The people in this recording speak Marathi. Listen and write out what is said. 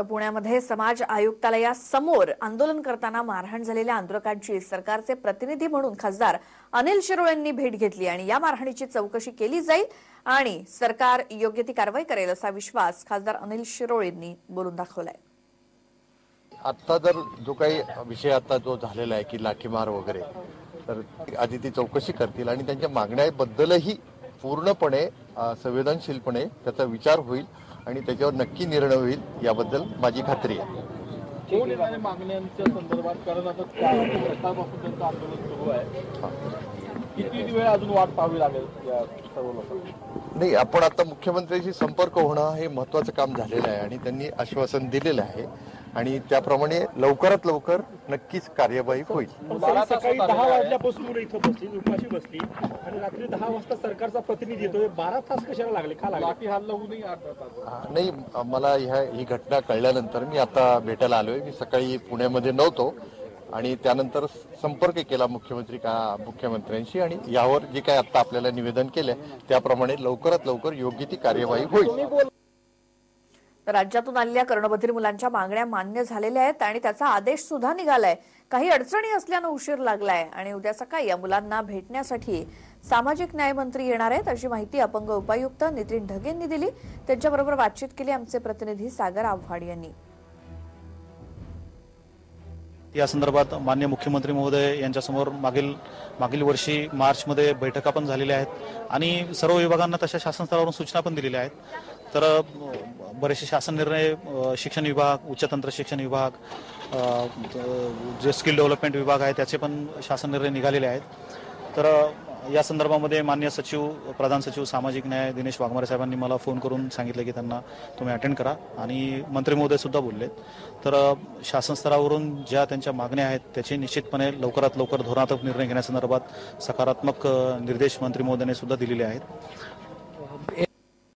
तर पुण्यामध्ये समाज आयुक्तालयासमोर आंदोलन करताना मारहाण झालेल्या आंदोलकांची सरकारचे प्रतिनिधी म्हणून खासदार अनिल शिरोळेंनी भेट घेतली आणि या मारहाणीची चौकशी केली जाईल आणि सरकार योग्य ती कारवाई करेल असा विश्वास खासदार अनिल शिरोळेंनी बोलून दाखवलाय. आत्ता जर जो काही विषय आता जो झालेला आहे की लाठीमार वगैरे तर आधी ती चौकशी करतील आणि त्यांच्या मागण्याबद्दलही पूर्णपणे संवेदनशीलपणे त्याचा विचार होईल. आणि त्याच्यावर नक्की निर्णय होईल याबद्दल माझी खात्री आहे. मागण्यांच्या संदर्भात? कारण आता चार सकाळपासून त्यांचं आंदोलन सुरू आहे. किती वेळ अजून वाट पाहावी लागेल नाही आपण आता मुख्यमंत्र्यांशी संपर्क होणं हे महत्वाचं काम झालेलं आहे आणि त्यांनी आश्वासन दिलेलं आहे. आणि त्याप्रमाणे लवकरात लवकर नक्कीच कार्यवाही होईल. सकाळी दहा. वाजल्यापासून मुलं इथं बसली उपाशी बसली आणि रात्री दहा वाजता सरकारचा प्रतिनिधी येतोय. बारा तास कशाला लागले? का लागले? हल्ला नाही मला ह्या ही घटना कळल्यानंतर मी आता भेटायला आलोय. मी सकाळी पुण्यामध्ये नव्हतो. आणि त्यानंतर संपर्क केला मुख्यमंत्री का मुख्यमंत्र्यांशी आणि यावर जे काय आता आपल्याला निवेदन केलं त्याप्रमाणे लवकरात लवकर योग्य ती कार्यवाही होईल. तर राज्यातून आलेल्या कर्णबधीर मुलांच्या मागण्या मान्य झालेल्या आहेत आणि त्याचा आदेश सुद्धा निघालाय. काही अडचणी असल्यानं उशीर लागलाय आणि उद्या सकाळी या मुलांना भेटण्यासाठी सामाजिक न्याय मंत्री येणार आहेत अशी माहिती अपंग उपायुक्त नितीन ढगेंनी दिली. त्यांच्याबरोबर बातचीत केली आमचे प्रतिनिधी सागर आव्हाड यांनी. या संदर्भात मान्य मुख्यमंत्री महोदय यांच्यासमोर मागील मागील वर्षी मार्चमध्ये बैठका पण झालेल्या आहेत. आणि सर्व विभागांना तशा शासन स्तरावरून सूचना पण दिलेल्या आहेत. तर बरेचसे शासन निर्णय शिक्षण विभाग उच्चतंत्र शिक्षण विभाग जे स्किल डेव्हलपमेंट विभाग आहे त्याचे पण शासन निर्णय निघालेले आहेत. तर या संदर्भामध्ये मान्य सचिव प्रधान सचिव सामाजिक न्याय दिनेश वाघमारे साहेबांनी मला फोन करून सांगितलं की त्यांना तुम्ही अटेंड करा. आणि मंत्री महोदय सुद्धा बोललेत. तर शासन स्तरावरून ज्या त्यांच्या मागण्या आहेत त्याचे निश्चितपणे लवकरात लवकर धोरणात्मक निर्णय घेण्यासंदर्भात सकारात्मक निर्देश मंत्री महोदयाने सुद्धा दिलेले आहेत.